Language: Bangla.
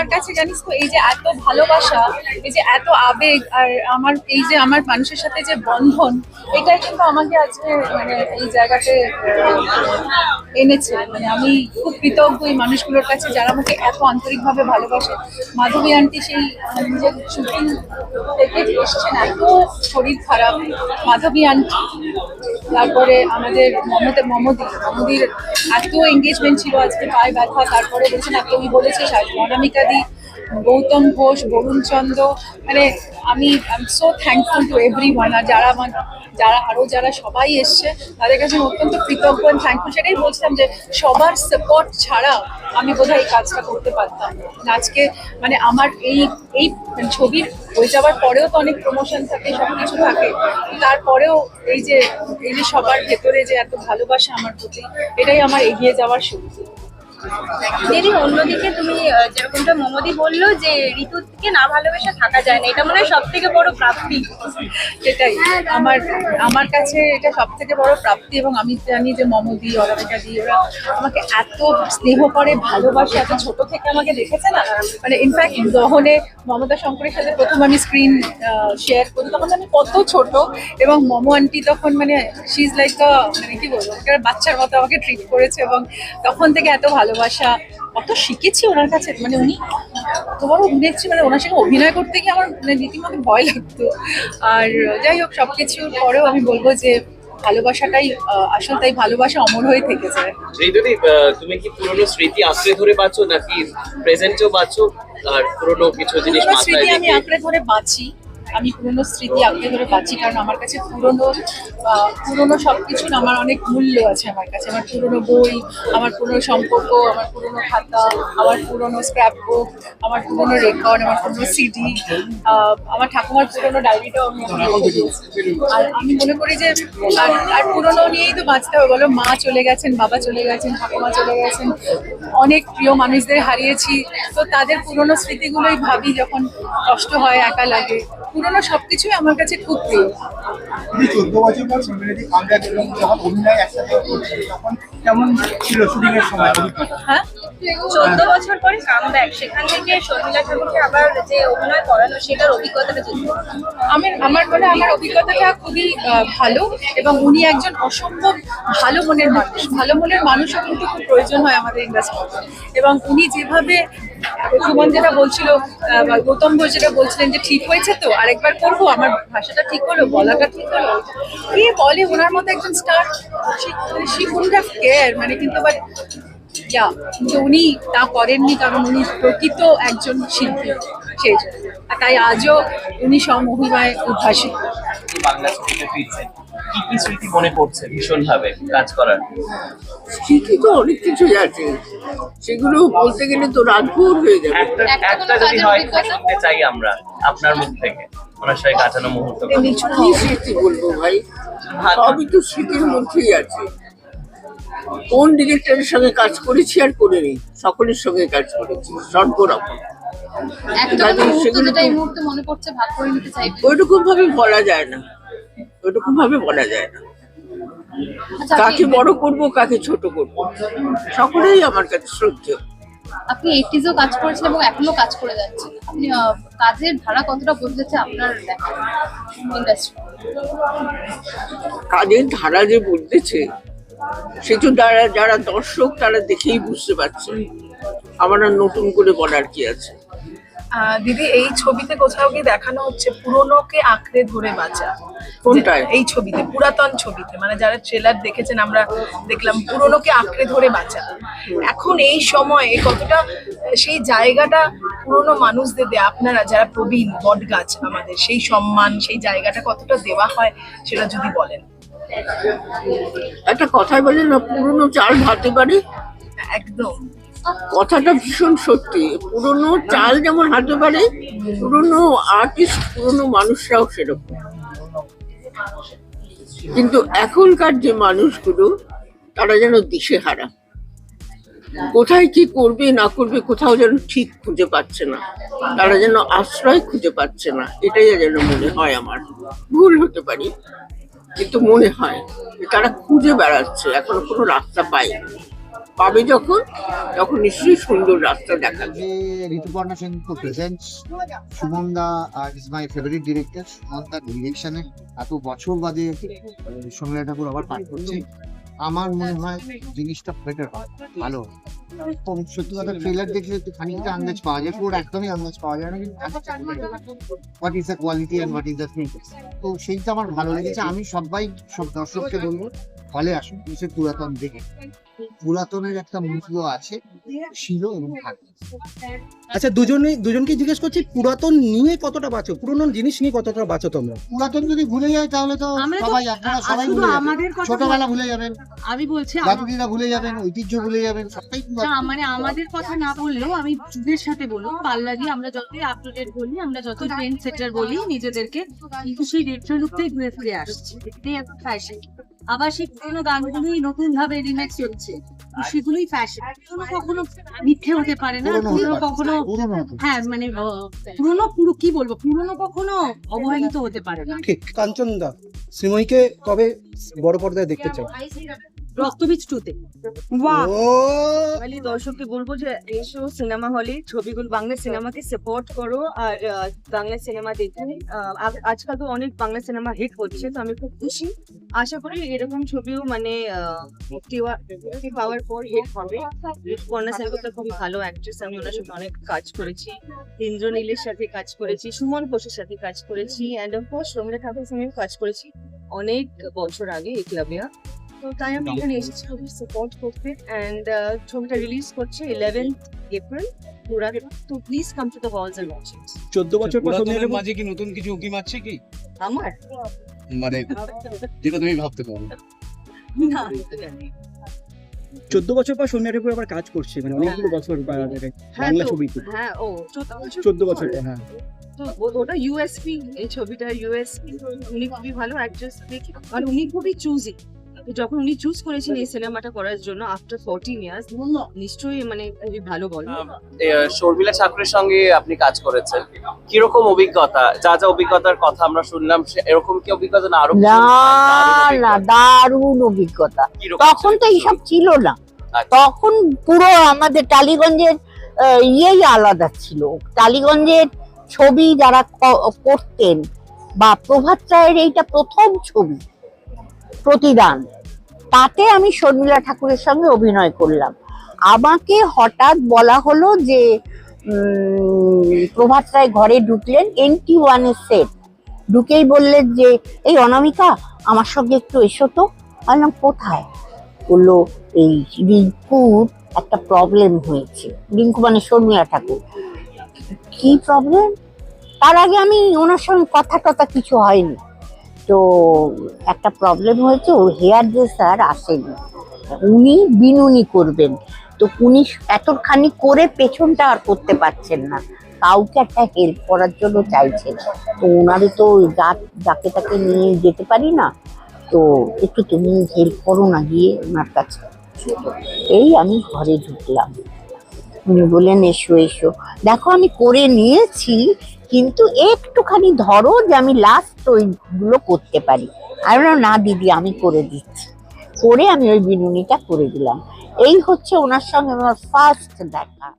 আমার কাছে জানিস তো, এই যে এত ভালোবাসা, এই যে এত আবেগ, আর আমার এই যে আমার মানুষের সাথে যে বন্ধন এটাই কিন্তু আমাকে আজকে মানে এই জায়গাতে এনেছে। মানে আমি খুব কৃতজ্ঞ এই মানুষগুলোর কাছে যারা আমাকে এত আন্তরিকভাবে ভালোবাসে। মাধবী আন্টি সেই নিজের শুটিং থেকে এসেছেন, এত শরীর খারাপ। মাধবী আন্টি তারপরে আমাদের মমতা, মমদি, মমদির এত এঙ্গেজমেন্ট ছিল আজকে পায়ে ব্যথা, তারপরে বলছেন আপনি বলেছে অনামিকা দি গৌতম ঘোষ, বরুণ চন্দ্র মানে আমি I am so thankful to everyone আর যারা আমার, যারা আরও যারা সবাই এসছে, তাদের কাছে অত্যন্ত কৃতজ্ঞ থ্যাঙ্কফুল সেটাই বলছিলাম যে সবার সাপোর্ট ছাড়া আমি বোধহয় এই কাজটা করতে পারতাম না। আজকে মানে আমার এই এই ছবির হয়ে যাওয়ার পরেও তো অনেক প্রমোশন থাকে সব কিছু থাকে। তারপরেও এই যে এই যে সবার ভেতরে যে এত ভালোবাসা আমার প্রতি, এটাই আমার এগিয়ে যাওয়ার শক্তি। দিদি অন্যদিকে তুমি যেরকমটা মমদি বলল যে ঋতুকে না ভালোবেসে থাকা যায় না, এটা মনে হয় সব থেকে বড় প্রাপ্তি। সেটাই। আমার আমার কাছে এটা সব থেকে বড় প্রাপ্তি এবং আমি জানি যে মমদি অরাবিকা দি, ওরা আমাকে এত স্নেহ করে, ভালোবাসে, এত ছোট থেকে আমাকে দেখেছে না? মানে ইনফ্যাক্ট দহনে মমতা শঙ্করের সাথে প্রথম আমি স্ক্রিন শেয়ার করি, তখন আমি কত ছোট এবং মম আন্টি তখন মানে শি ইজ লাইক মানে কি বলব বাচ্চার মতো আমাকে ট্রিট করেছে এবং তখন থেকে এত ভালোবাসা কত শিখেছি ওনার কাছে মানে উনি এত বড় মানে ওনার সঙ্গে অভিনয় করতে গিয়ে আমার মানে রীতিমতো ভয় লাগতো। আর যাই হোক সবকিছুর পরেও আমি বলব যে ভালোবাসাটাই আসল তাই ভালোবাসা অমর হয়ে থেকে যায়। যদি তুমি কি পুরনো স্মৃতি আঁকড়ে ধরে বাঁচো নাকি প্রেজেন্টেও বাঁচো? আর পুরনো কিছু জিনিস স্মৃতি আমি আঁকড়ে ধরে বাঁচি। আমি পুরনো স্মৃতি আঁকড়ে ধরে বাঁচি, কারণ আমার কাছে পুরনো পুরোনো সবকিছু না, আমার অনেক মূল্য আছে আমার কাছে। আমার পুরনো বই, আমার পুরনো সম্পর্ক, আমার পুরনো খাতা, আমার পুরনো স্ক্র্যাপ বুক আমার পুরনো রেকর্ড আমার পুরনো সিডি আমার ঠাকুমার পুরোনো ডায়েরিটাও আমি। আর আমি মনে করি যে আর পুরনো নিয়েই তো বাঁচতে হবে, বলো। মা চলে গেছেন, বাবা চলে গেছেন, ঠাকুমা চলে গেছেন। অনেক প্রিয় মানুষদের হারিয়েছি। তো তাদের পুরোনো স্মৃতিগুলোই ভাবি যখন কষ্ট হয়, একা লাগে। পুরোনো সবকিছুই আমার কাছে খুব প্রিয়। চোদ্দ বছর পর সোনালি কামব্যাক যখন অভিনয় একসাথে করছে তখন কেমন ছিল শুটিং এর সময়? হ্যাঁ? চোদ্দ বছর পরে কাম সেখান থেকে শর্মিলা ঠাকুরকে আবার যে অভিনয় করানো সেটার অভিজ্ঞতাটা যদি আমি আমার মনে আমার অভিজ্ঞতাটা খুবই ভালো এবং উনি একজন অসম্ভব ভালো মনের মানুষ। ভালো মনের মানুষও কিন্তু খুব প্রয়োজন হয় আমাদের ইন্ডাস্ট্রিতে এবং উনি যেভাবে সুমন যেটা বলছিল গৌতম ঘোষ যেটা বলছিলেন যে ঠিক হয়েছে তো, আরেকবার করব, আমার ভাষাটা ঠিক হলো, বলাটা ঠিক হলো? কে বলে ওনার মতো একজন স্টার শি কুড কেয়ার মানে কিন্তু বাট ইয়া উনি তা করেননি, কারণ উনি প্রকৃত একজন শিল্পী, সেই জন্য। তাই আজও উনি সমহিমায় উদ্ভাসিত। বাংলা কি কি স্মৃতি মনে পড়ছে ভীষণ ভাবে কাজ করার? স্মৃতি তো অনেক কিছুই আছে। সেগুলো বলতে গেলে তো রাত ভোর হয়ে যাবে। একটা যদি হয় শুনতে চাই আমরা আপনার মুখ থেকে ওনার সাথে কাটানো মুহূর্ত কি স্মৃতি বলব ভাই? সবই তো স্মৃতির মধ্যেই আছে। কোন ডিরেক্টরের সঙ্গে কাজ করেছি আর করিনি সকলের সঙ্গে কাজ করেছি সর্বরকম। সেগুলো যেটা এই মুহূর্তে মনে পড়ছে ভাগ করে নিতে চাইবে? ওইরকম ভাবে বলা যায় না। ওইরকম ভাবে বলা যায় না। আচ্ছা কাকে বড় করব কাকে ছোট করব সকলেই আমার কাছে শ্রদ্ধেয়। আপনি এইটিজও কাজ করেছেন এবং এখনও কাজ করে যাচ্ছেন। আপনি কাজের ধারা কতটা বদলেছে আপনার ইন্ডাস্ট্রি কাজের ধারা যে বলতেছে সে তো যারা যারা দর্শক তারা দেখেই বুঝতে পারছে। আমার আর নতুন করে বলার কি আছে? দিদি এই ছবিতে কোথাও কি দেখানো হচ্ছে পুরনোকে আঁকড়ে ধরে বাঁচা? কোনটায়? এই ছবিতে পুরাতন ছবিতে মানে যারা ট্রেলার দেখেছেন আমরা দেখলাম পুরনোকে আঁকড়ে ধরে বাঁচা। এখন এই সময়ে কতটা সেই জায়গাটা পুরনো মানুষদের দেয়া আপনারা যারা প্রবীণ বটগাছ আমাদের সেই সম্মান সেই জায়গাটা কতটা দেওয়া হয় সেটা যদি বলেন। একটা কথাই বলে না পুরনো চাল ভাতে পারে? একদম। কথাটা ভীষণ সত্যি। পুরনো চাল যেমন হাতে পারে, পুরনো আর্টিস্ট পুরনো মানুষরাও সেরকম। কিন্তু এখনকার যে মানুষগুলো, তারা যেন দিশেহারা। কোথায় কি করবে, না করবে, কোথাও যেন ঠিক খুঁজে পাচ্ছে না। তারা যেন আশ্রয় খুঁজে পাচ্ছে না, এটাই যেন মনে হয় আমার। ভুল হতে পারি, কিন্তু মনে হয় তারা খুঁজে বেড়াচ্ছে, এখনও কোনো রাস্তা পায়নি। পাবে যখন, তখন নিশ্চয়ই সুন্দর রাস্তা দেখাবে ঋতুপর্ণা সেন তো present Suman da is my favourite director Suman da ডিরেকশনে এত বছর বাদে সোমলা ঠাকুর আবার পাঠ করছে। আমার মনে হয় জিনিসটা বেটার ভালো এবং সত্যি কথা ট্রেলার দেখলে একটু খানিকটা আন্দাজ পাওয়া যায়, পুরো একদমই আন্দাজ পাওয়া যায় না what is the quality and what is the thing তো সেইটা আমার ভালো লেগেছে। আমি সবাই, সব দর্শককে বলব, হলে আসুন পুরাতন দেখে। পুরাতনের একটা মূল্য আছে ছিল এবং থাকবে আচ্ছা দুজনেই দুজনকেই জিজ্ঞেস করছি পুরাতন নিয়ে কতটা বাঁচো? পুরনো জিনিস নিয়ে কতটা বাঁচো তোমরা? পুরাতন যদি ভুলে যায় তাহলে তো সবাই আপনারা সবাই ভুলে যাবেন। আমাদের কথা ছোটবেলা ভুলে যাবেন। আমি বলছি দাদুদিরা ভুলে যাবেন ঐতিহ্য ভুলে যাবেন সবটাই না, মানে আমাদের কথা না বললেও আমি যুগের সাথে বলব পাল্লারি আমরা যতই আপ টু ডেট বলি আমরা যত ট্রেন্ড সেটার বলি নিজেদেরকে কিন্তু সেই রেট্রো লুকটাই ঘুরে ফিরে আসছে। এটাই এখন ফ্যাশন আবার সেই পুরোনো গানগুলোই নতুন ভাবে রিমেক্স হচ্ছে সেগুলোই ফ্যাশন পুরোনো কখনো মিথ্যে হতে পারে না পুরনো কখনো। হ্যাঁ মানে পুরোনো পুরো কি বলব পুরোনো কখনো অবহেলিত হতে পারে না। ঠিক কাঞ্চন দা শ্রীময়ীকে কবে বড় পর্দায় দেখতে চাও রক্তবীজ টুতে ও! বাঙালি দর্শককে বলব যে এসো সিনেমা হলে ছবিগুলো বাংলা সিনেমাকে সাপোর্ট করো আর বাংলা সিনেমা দেখো আহ, আজকাল তো অনেক বাংলা সিনেমা হিট হচ্ছে তো আমি খুব খুশি। আশা করি এরকম ছবিও মানে পাওয়ার পর হিট হবে। কন্যা সেনগুপ্ত খুব ভালো অ্যাক্ট্রেস আমি ওনার সাথে অনেক কাজ করেছি। ইন্দ্রনীলের সাথে কাজ করেছি সুমন ঘোষের সাথে কাজ করেছি অ্যান্ড অফকোর্স রবীন্দ্র ঠাকুরের সঙ্গেও কাজ করেছি অনেক বছর আগে একলাবিয়া তো তাই আমি এখানে এসেছি ছবির সাপোর্ট করতে অ্যান্ড ছবিটা রিলিজ করছে ইলেভেন্থ এপ্রিল পুরা তো please come to the halls and watch it চোদ্দ বছর পর সোনিয়া মাঝে কি নতুন কিছু উকি মারছে কি? আমার? মানে যেটা তুমি ভাবতে পারো। না চোদ্দ বছর পর সোনিয়া ঠাকুর আবার কাজ করছে মানে অনেকগুলো বছর হ্যাঁ বাংলা ছবিতে। হ্যাঁ ও চোদ্দ বছর পর। হ্যাঁ। তো ওটা ইউএসপি এই ছবিটা ইউএসপি উনি খুবই ভালো অ্যাক্ট্রেস দেখি। আর উনি খুবই চুজি যখন উনি চুজ করেছেন এই সিনেমাটা করার জন্য আফটার ফোরটিন ইয়ার্স নিশ্চয়ই মানে খুবই ভালো বল শর্মিলা ঠাকুরের সঙ্গে আপনি কাজ করেছেন। কীরকম অভিজ্ঞতা? যা যা অভিজ্ঞতার কথা আমরা শুনলাম এরকম কি অভিজ্ঞতা না আরও না দারুণ না অভিজ্ঞতা। দারুণ অভিজ্ঞতা। তখন তো এইসব ছিল না। আচ্ছা। তখন পুরো আমাদের টালিগঞ্জের আহ, ইয়েই আলাদা ছিল। টালিগঞ্জের ছবি যারা করতেন বা প্রভাত রায়ের এইটা প্রথম ছবি। প্রতিদান। তাতে আমি শর্মিলা ঠাকুরের সঙ্গে অভিনয় করলাম। আমাকে হঠাৎ বলা হলো যে প্রভাত রায় ঘরে ঢুকলেন এনটি ওয়ানের সেট ঢুকেই বললেন যে, এই অনামিকা, আমার সঙ্গে একটু এসো তো। বললাম, কোথায়? বলল, এই রিঙ্কুর একটা প্রবলেম হয়েছে, রিঙ্কু মানে শর্মিলা ঠাকুর। কি প্রবলেম তার আগে আমি ওনার সঙ্গে কথা টথা কিছু হয়নি। তো একটা প্রবলেম হয়েছে, ওর হেয়ার ড্রেসার আসেনি। উনি বিনুনি করবেন। তো উনি এতখানি করে পেছনটা আর করতে পারছেন না। কাউকে একটা হেল্প করার জন্য চাইছেন। তো ওনারে তো যা- যাকে তাকে নিয়ে যেতে পারি না, তো একটু তুমি হেল্প করো না গিয়ে ওনার কাছে। এই আমি ঘরে ঢুকলাম। উনি বললেন, এসো এসো। দেখো, আমি করে নিয়েছি কিন্তু একটুখানি ধরো যে আমি লাস্ট ওইগুলো করতে পারি। আর না দিদি, আমি করে দিচ্ছি। করে আমি ওই বিনুনিটা করে দিলাম। এই হচ্ছে ওনার সঙ্গে আমার ফার্স্ট দেখা।